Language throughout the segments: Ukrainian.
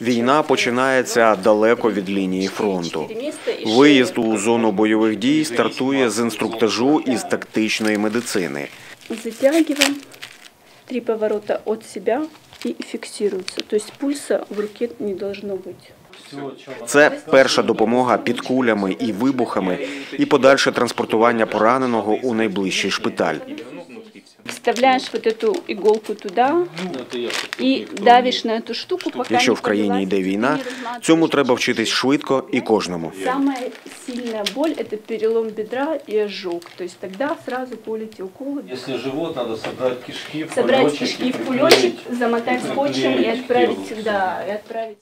Війна починається далеко від лінії фронту. Виїзд у зону бойових дій стартує з інструктажу із тактичної медицини. Затягиваем три поворота от себя и фиксируется. То есть пульса в руке не должно быть. Це перша допомога під кулями і вибухами і подальше транспортування пораненого у найближчий шпиталь Вставляешь вот эту иголку туда и давишь на эту штуку, пока Якщо не в країні подалась, йде не війна, разматываешь. цьому треба вчитись швидко і кожному. Самая сильная боль – это перелом бедра и ожог. То есть тогда сразу колите уколы. Если живот, надо собрать кишки в Собрать кулечек кишки и в кулечек, приклеить. замотать и скотчем и приклеить к отправить телу. всегда. И отправить.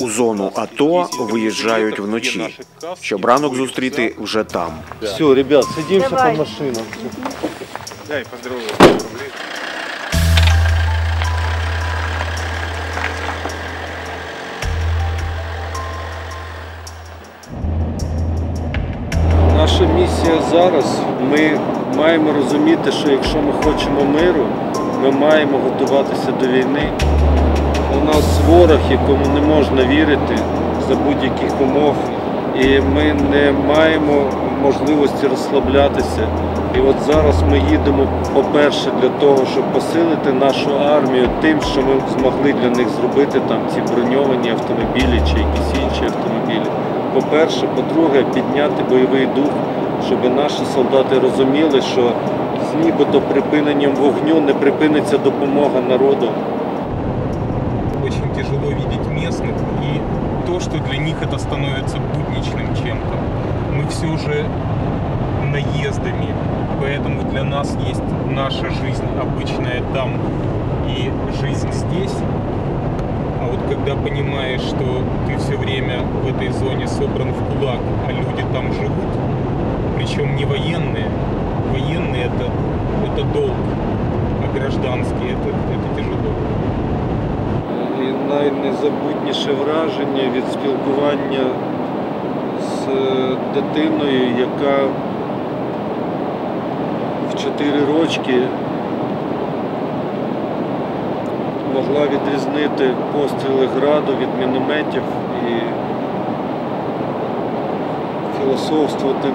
У зону АТО виїжджають вночі, щоб ранок зустріти вже там. Все, ребят, Давай. по машинам. Дай поздороваюсь. Наша місія зараз. Ми маємо розуміти, що якщо ми хочемо миру, ми маємо готуватися до війни. Нас ворог, якому не можна вірити за будь-яких умов, і ми не маємо можливості розслаблятися. І от зараз ми їдемо, по-перше, для того, щоб посилити нашу армію тим, що ми змогли для них зробити там ці броньовані автомобілі чи якісь інші автомобілі. По-перше, по-друге, підняти бойовий дух, щоб наші солдати розуміли, що з нібито припиненням вогню не припиниться допомога народу. Тяжело видеть местных и то, что для них это становится будничным чем-то. Мы все же наездами, поэтому для нас есть наша жизнь обычная там и жизнь здесь. А вот когда понимаешь, что ты все время в этой зоне собран в кулак, а люди там живут, причем не военные, военные это, это долг, а гражданские это, это тяжело. Найнезабутніше враження від спілкування з е, дитиною, яка в 4 рочки могла відрізнити постріли граду від мінометів і філософствувати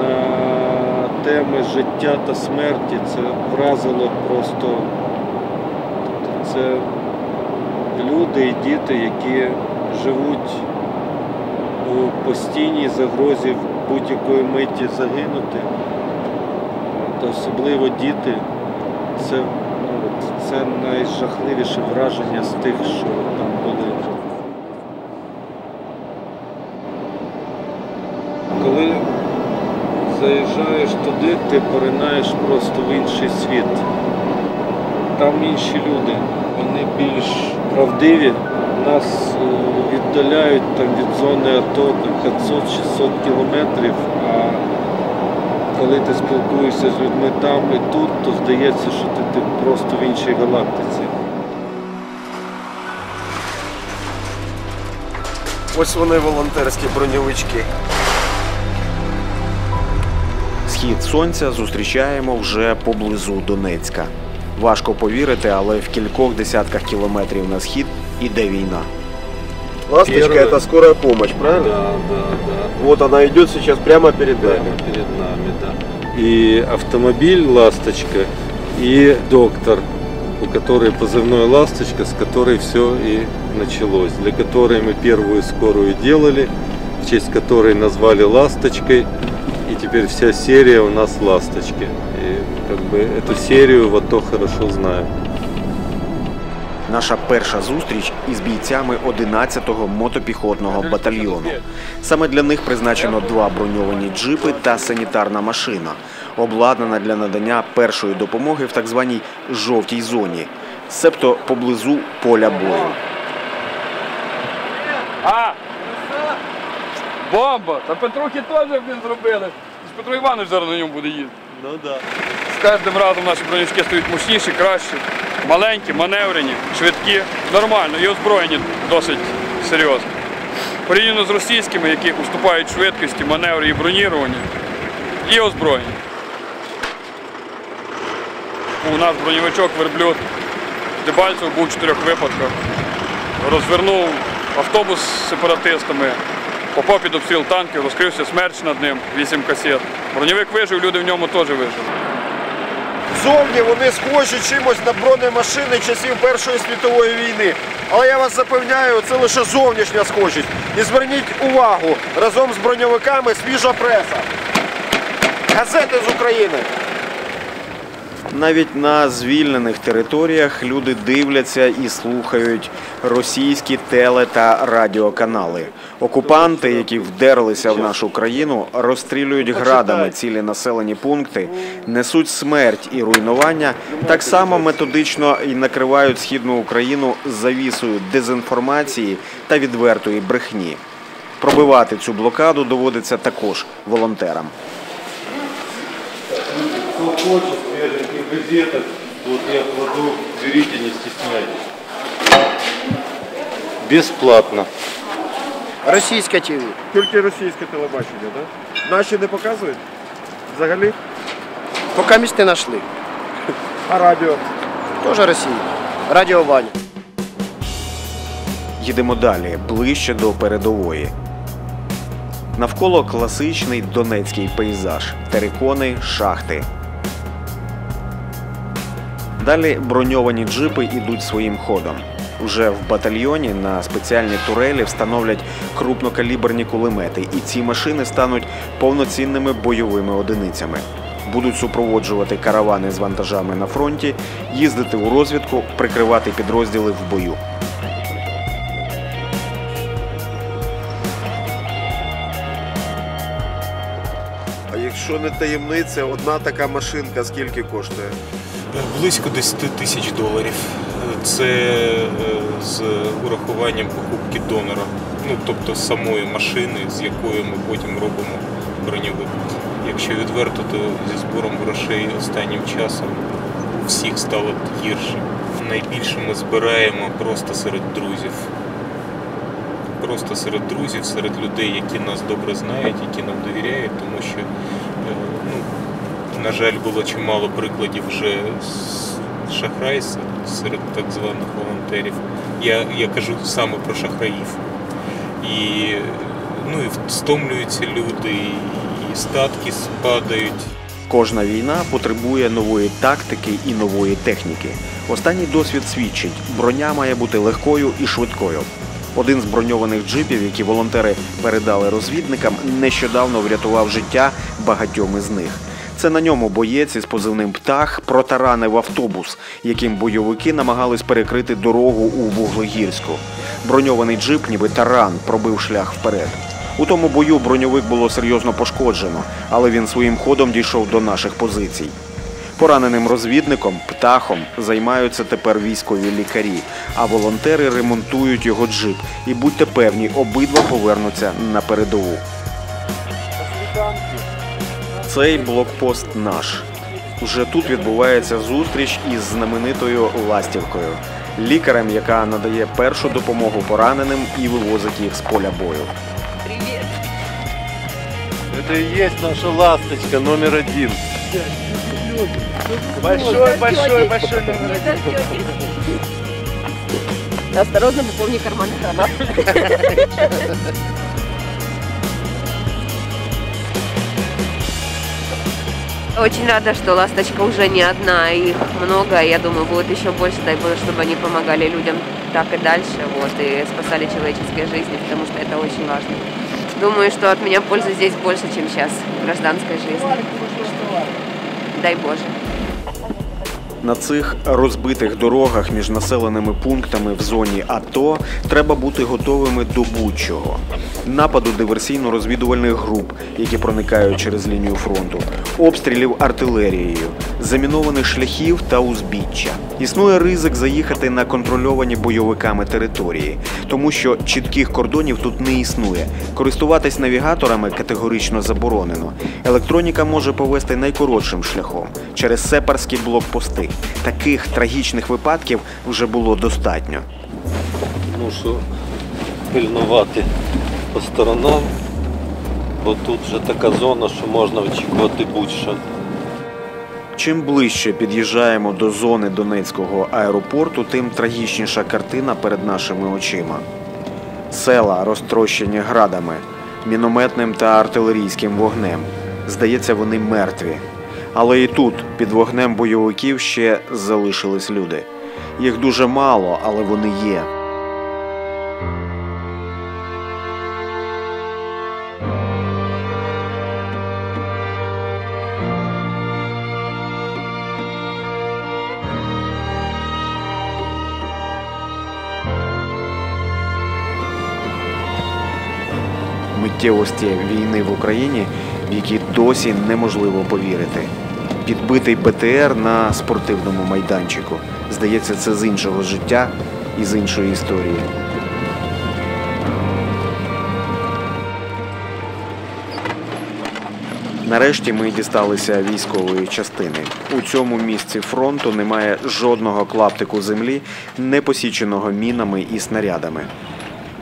на теми життя та смерті. Це вразило просто. Це люди і діти, які живуть у постійній загрозі в будь-якої миті загинути. Та особливо діти, це, ну, це найжахливіше враження з тих, що там були. Коли заїжджаєш туди, ти поринаєш просто в інший світ. Там інші люди, вони більш правдиві. Нас е, віддаляють там від зони АТО 500-600 кілометрів. А коли ти спілкуєшся з людьми там і тут, то здається, що ти, ти просто в іншій галактиці. Ось вони волонтерські броньовички. Схід сонця зустрічаємо вже поблизу Донецька. Важко повірити, але в кількох десятках кілометрів на схід іде війна. Ласточка Первое. это скорая помощь, правильно? Да, да, да. Вот она идет сейчас прямо перед нами. Прямо перед нами, да. И автомобиль «Ласточка», и доктор, у которой позывной «Ласточка», с которой все и началось, для которой мы первую скорую делали, в честь которой назвали «Ласточкой», и теперь вся серия у нас «Ласточки». И как бы эту серию в АТО хорошо знаю. Наша перша зустріч із бійцями 11-го мотопіхотного батальйону. Саме для них призначено два броньовані джипи та санітарна машина, обладнана для надання першої допомоги в так званій жовтій зоні, себто поблизу поля бою. А! Бомба! Та Петрухи теж блін, зробили. Петро Іванович зараз на ньому буде їздити. Ну да. З кожним разом наші бронячки стають мощніші, кращі, маленькі, маневрені, швидкі. Нормально, і озброєні досить серйозно. порівняно з російськими, які уступають швидкості, маневрі і броніруванні, і озброєння. У нас броньовичок верблюд Дебальцев був у чотирьох випадках. Розвернув автобус з сепаратистами, попав під обстріл танків, розкрився смерч над ним, вісім касет. Броньовик вижив, люди в ньому теж вижили. Зовні вони схожі чимось на бронемашини часів Першої світової війни. Але я вас запевняю, це лише зовнішня схожість. І зверніть увагу, разом з броньовиками свіжа преса. Газети з України. Навіть на звільнених територіях люди дивляться і слухають російські теле та радіоканали. Окупанти, які вдерлися в нашу країну, розстрілюють градами цілі населені пункти, несуть смерть і руйнування, так само методично і накривають східну Україну завісою дезінформації та відвертої брехні. Пробивати цю блокаду доводиться також волонтерам. Газеток, вот я кладу, берите, не стесняйтесь. Бесплатно. Російське ТВ. Тільки російське телебачення, так? Наші не показують? Взагалі? Поки місць не знайшли. А радіо? Теж Росія. Радіо Ваня. Їдемо далі, ближче до передової. Навколо класичний донецький пейзаж, терикони, шахти. Далі броньовані джипи йдуть своїм ходом. Уже в батальйоні на спеціальні турелі встановлять крупнокаліберні кулемети, і ці машини стануть повноцінними бойовими одиницями. Будуть супроводжувати каравани з вантажами на фронті, їздити у розвідку, прикривати підрозділи в бою. А якщо не таємниця, одна така машинка скільки коштує? Близько 10 тисяч доларів. Це е, з урахуванням покупки донора, ну тобто самої машини, з якою ми потім робимо броньовик. Якщо відверто, то зі збором грошей останнім часом у всіх стало гірше. Найбільше ми збираємо просто серед друзів. Просто серед друзів, серед людей, які нас добре знають, які нам довіряють, тому що, е, ну, на жаль, було чимало прикладів вже з шахрайств серед так званих волонтерів. Я, я кажу саме про шахраїв. І, ну, і стомлюються люди, і статки спадають. Кожна війна потребує нової тактики і нової техніки. Останній досвід свідчить, броня має бути легкою і швидкою. Один з броньованих джипів, які волонтери передали розвідникам, нещодавно врятував життя багатьом із них. Це на ньому боєць із позивним птах протаранив автобус, яким бойовики намагались перекрити дорогу у Вуглегірську. Броньований джип, ніби таран, пробив шлях вперед. У тому бою броньовик було серйозно пошкоджено, але він своїм ходом дійшов до наших позицій. Пораненим розвідником, птахом займаються тепер військові лікарі, а волонтери ремонтують його джип. І будьте певні, обидва повернуться на передову. Цей блокпост наш. Уже тут відбувається зустріч із знаменитою ластівкою, лікарем, яка надає першу допомогу пораненим і вивозить їх з поля бою. Это и есть наша ласточка номер один. Большой, большой, большой номер один. Осторожно, пополни карман экрана. Очень рада, что «Ласточка» уже не одна, их много. Я думаю, будет еще больше. Дай Боже, чтобы они помогали людям так и дальше. Вот, и спасали человеческие жизни, потому что это очень важно. Думаю, что от меня пользы здесь больше, чем сейчас в гражданской жизни. Дай Боже. На цих розбитих дорогах між населеними пунктами в зоні АТО треба бути готовими до будь-чого. Нападу диверсійно-розвідувальних груп, які проникають через лінію фронту, обстрілів артилерією, замінованих шляхів та узбіччя. Існує ризик заїхати на контрольовані бойовиками території, тому що чітких кордонів тут не існує. Користуватись навігаторами категорично заборонено. Електроніка може повести найкоротшим шляхом через сепарські блокпости. Таких трагічних випадків вже було достатньо. Ну що, пильнувати по сторонам, бо тут вже така зона, що можна очікувати будь-що. Чим ближче під'їжджаємо до зони Донецького аеропорту, тим трагічніша картина перед нашими очима. Села розтрощені градами, мінометним та артилерійським вогнем. Здається, вони мертві. Але і тут, під вогнем бойовиків, ще залишились люди. Їх дуже мало, але вони є. миттєвості війни в Україні, в які досі неможливо повірити. Підбитий БТР на спортивному майданчику. Здається, це з іншого життя і з іншої історії. Нарешті ми дісталися військової частини. У цьому місці фронту немає жодного клаптику землі, не посіченого мінами і снарядами.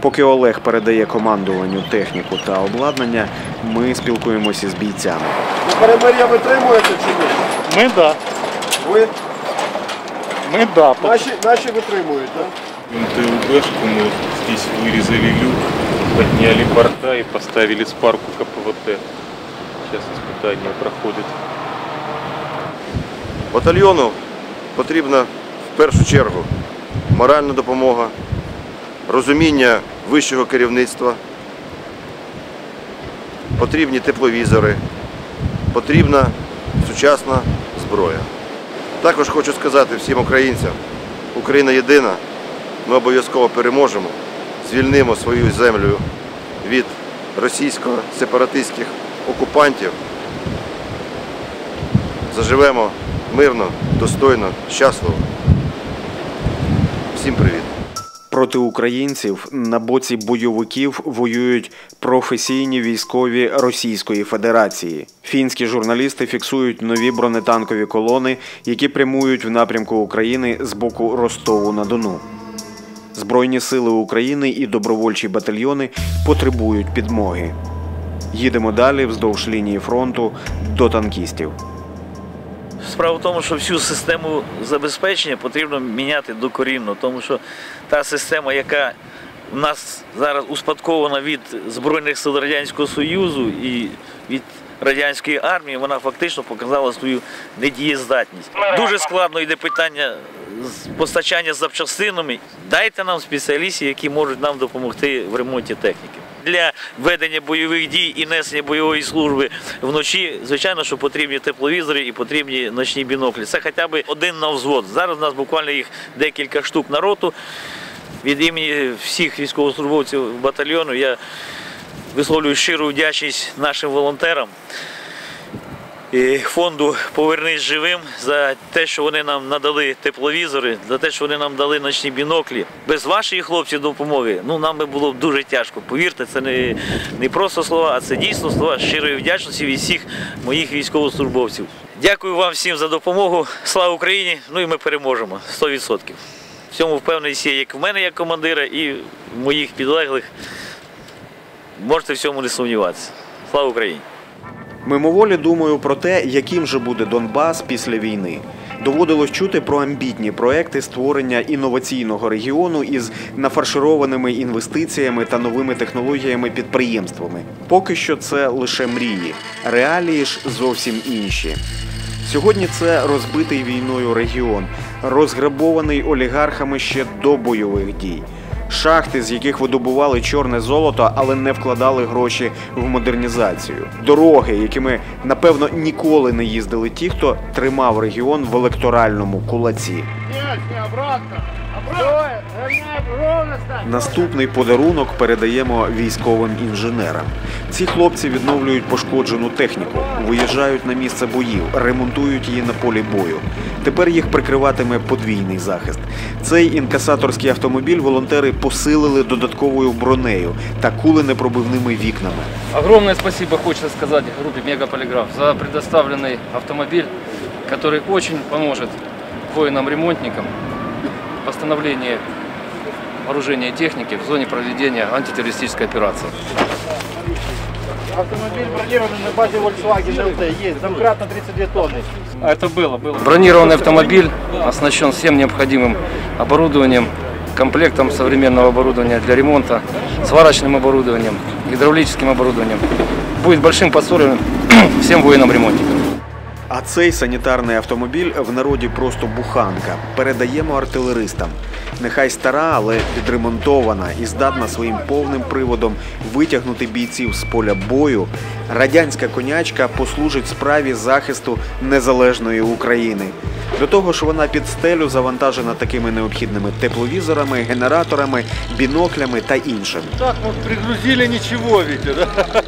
Поки Олег передає командуванню техніку та обладнання, ми спілкуємося з бійцями. Ну, перемир'я витримуєте чи ні? Мы да. Ви Мы да. наші, наші витримують, так? МТЛБшку мы здесь вырезали люк, подняли борта и поставили спарку КПВТ. Сейчас испытание проходит. Батальйону потрібна в першу чергу моральна допомога, розуміння вищого керівництва, потрібні тепловізори, потрібна сучасна зброя. Також хочу сказати всім українцям, Україна єдина, ми обов'язково переможемо, звільнимо свою землю від російсько-сепаратистських окупантів, заживемо мирно, достойно, щасливо. Всім привіт! Проти українців на боці бойовиків воюють професійні військові Російської Федерації. Фінські журналісти фіксують нові бронетанкові колони, які прямують в напрямку України з боку Ростову на Дону. Збройні сили України і добровольчі батальйони потребують підмоги. Їдемо далі вздовж лінії фронту до танкістів. Справа в тому, що всю систему забезпечення потрібно міняти докорінно, тому що та система, яка у нас зараз успадкована від Збройних сил Радянського Союзу і від радянської армії, вона фактично показала свою недієздатність. Дуже складно йде питання з постачання запчастинами. Дайте нам спеціалістів, які можуть нам допомогти в ремонті техніки. Для ведення бойових дій і несення бойової служби вночі, звичайно, що потрібні тепловізори і потрібні ночні біноклі. Це хоча б один на взвод. Зараз у нас буквально їх декілька штук на роту. Від імені всіх військовослужбовців батальйону я висловлюю щиру вдячність нашим волонтерам і фонду Повернись живим за те, що вони нам надали тепловізори, за те, що вони нам дали ночні біноклі. Без вашої хлопців допомоги ну нам би було дуже тяжко. Повірте, це не, не просто слова, а це дійсно слова щирої вдячності від всіх моїх військовослужбовців. Дякую вам всім за допомогу. Слава Україні! Ну і ми переможемо 100%. В цьому впевненість є як в мене, як командира, і в моїх підлеглих. Можете в цьому не сумніватися. Слава Україні! Мимоволі думаю про те, яким же буде Донбас після війни. Доводилось чути про амбітні проекти створення інноваційного регіону із нафаршированими інвестиціями та новими технологіями підприємствами. Поки що це лише мрії, реалії ж зовсім інші. Сьогодні це розбитий війною регіон, розграбований олігархами ще до бойових дій. Шахти, з яких видобували чорне золото, але не вкладали гроші в модернізацію. Дороги, якими напевно ніколи не їздили ті, хто тримав регіон в електоральному кулаці. Наступний подарунок передаємо військовим інженерам. Ці хлопці відновлюють пошкоджену техніку, виїжджають на місце боїв, ремонтують її на полі бою. Тепер їх прикриватиме подвійний захист. Цей інкасаторський автомобіль волонтери посилили додатковою бронею та куленепробивними вікнами. Огромное спасибо хочется сказать группе Мегаполиграф за предоставленный автомобиль, который очень поможет воинам-ремонтникам в восстановлении вооружения и техники в зоне проведения антитеррористической операции. Автомобиль бронированный на базе Volkswagen LT есть, домкрат на 32 тонны. А это было, было. Бронированный автомобиль оснащен всем необходимым оборудованием, комплектом современного оборудования для ремонта, сварочным оборудованием, гидравлическим оборудованием. Будет большим подспорьем всем воинам-ремонтникам. А цей санітарний автомобіль в народі просто буханка. Передаємо артилеристам. Нехай стара, але підремонтована і здатна своїм повним приводом витягнути бійців з поля бою. Радянська конячка послужить справі захисту незалежної України. До того ж, вона під стелю завантажена такими необхідними тепловізорами, генераторами, біноклями та іншим. Так, вот пригрузили ничего, Витя, да?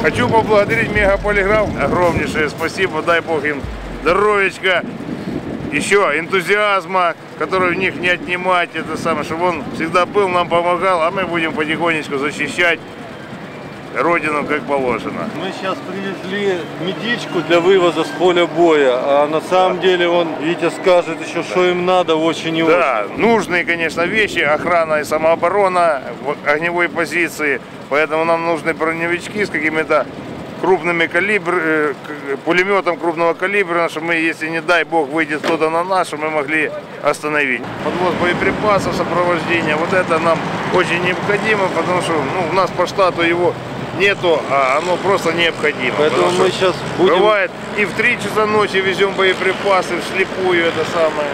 Хочу поблагодарить Мегаполиграф. Огромнейшее спасибо. Дай Бог им здоровечка, еще энтузиазма, который в них не отнимать. Это самое, чтобы он всегда был, нам помогал, а мы будем потихонечку защищать Родину как положено. Мы сейчас привезли медичку для вывоза с поля боя, а на самом деле он, Витя скажет еще, что им надо очень и Да, нужные, конечно, вещи, охрана и самооборона в огневой позиции. Поэтому нам нужны броневички с какими-то крупными калибр, э, пулеметом крупного калибра, чтобы мы, если не дай бог выйдет кто-то на нас, чтобы мы могли остановить. Подвоз боеприпасов, сопровождение, вот это нам очень необходимо, потому что ну, у нас по штату его нету, а оно просто необходимо. Поэтому мы сейчас будем... Бывает и в 3 часа ночи везем боеприпасы вслепую, это самое,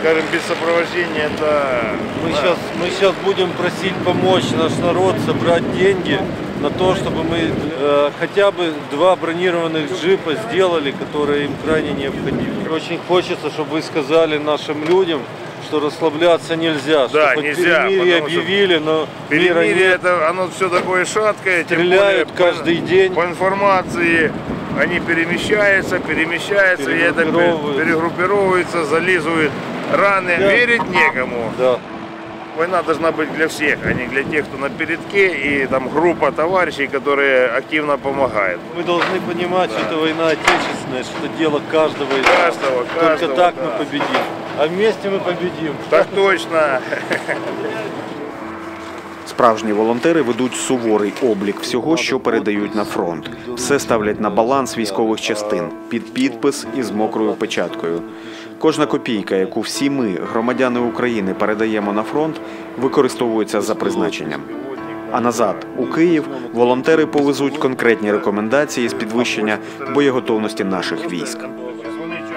скажем, без сопровождения, это... Мы да. сейчас, мы сейчас будем просить помочь наш народ собрать деньги на то, чтобы мы э, хотя бы два бронированных джипа сделали, которые им крайне необходимы. Очень хочется, чтобы вы сказали нашим людям, что расслабляться нельзя, Да, хоть нельзя, перемирие объявили, но мира Перемирие нет. это оно все такое шаткое. Стреляют более по- каждый день. По информации они перемещаются, перемещаются, и это пе- Перегруппировываются. перегруппировываются, зализывают раны. Да. Верить некому. Да. Война должна быть для всех, а не для тех, кто на передке, и там группа товарищей, которые активно помогают. Мы должны понимать, что это война отечественная, что это дело каждого из нас. Каждого, Только каждого, так да. мы победим. А вместе мы победим. Так точно. Справжні волонтери ведуть суворий облік всього, що передають на фронт. Все ставлять на баланс військових частин під підпис із мокрою печаткою. Кожна копійка, яку всі ми, громадяни України, передаємо на фронт, використовується за призначенням. А назад у Київ волонтери повезуть конкретні рекомендації з підвищення боєготовності наших військ.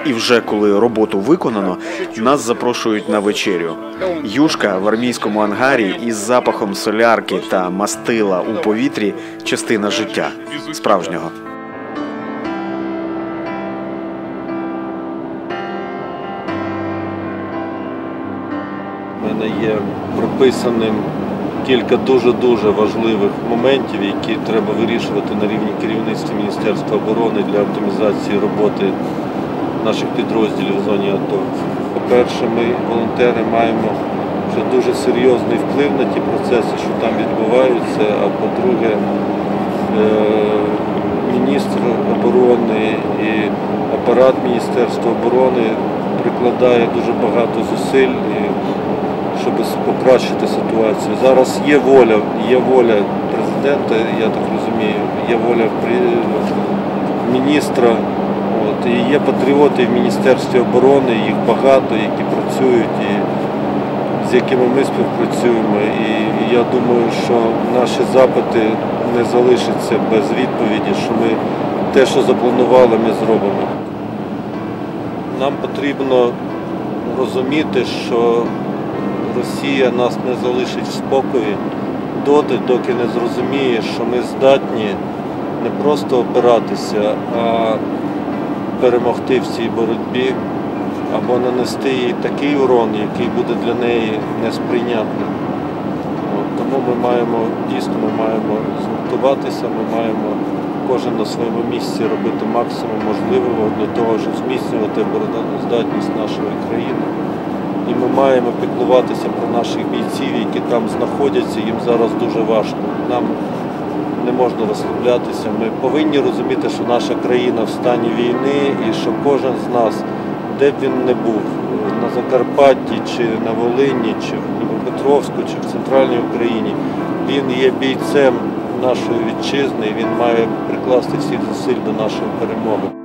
І вже коли роботу виконано, нас запрошують на вечерю. Юшка в армійському ангарі із запахом солярки та мастила у повітрі частина життя справжнього. Є прописаним кілька дуже-дуже важливих моментів, які треба вирішувати на рівні керівництва Міністерства оборони для оптимізації роботи наших підрозділів в зоні АТО. По-перше, ми, волонтери, маємо вже дуже серйозний вплив на ті процеси, що там відбуваються. А по-друге, е, міністр оборони і апарат Міністерства оборони прикладає дуже багато зусиль, щоб покращити ситуацію. Зараз є воля, є воля президента, я так розумію, є воля міністра. От, і є патріоти в Міністерстві оборони, їх багато, які працюють і з якими ми співпрацюємо. І, я думаю, що наші запити не залишаться без відповіді, що ми те, що запланували, ми зробимо. Нам потрібно розуміти, що Росія нас не залишить в спокої доти, доки не зрозуміє, що ми здатні не просто опиратися, а перемогти в цій боротьбі або нанести їй такий урон, який буде для неї несприйнятним. Тому ми маємо дійсно ми маємо згуртуватися, ми маємо кожен на своєму місці робити максимум можливого для того, щоб зміцнювати обороноздатність нашої країни. І ми маємо піклуватися про наших бійців, які там знаходяться, їм зараз дуже важко. Нам не можна розслаблятися. Ми повинні розуміти, що наша країна в стані війни і що кожен з нас, де б він не був, на Закарпатті, чи на Волині, чи в Дніпропетровську, чи в центральній Україні. Він є бійцем нашої вітчизни, і він має прикласти всіх зусиль до нашої перемоги.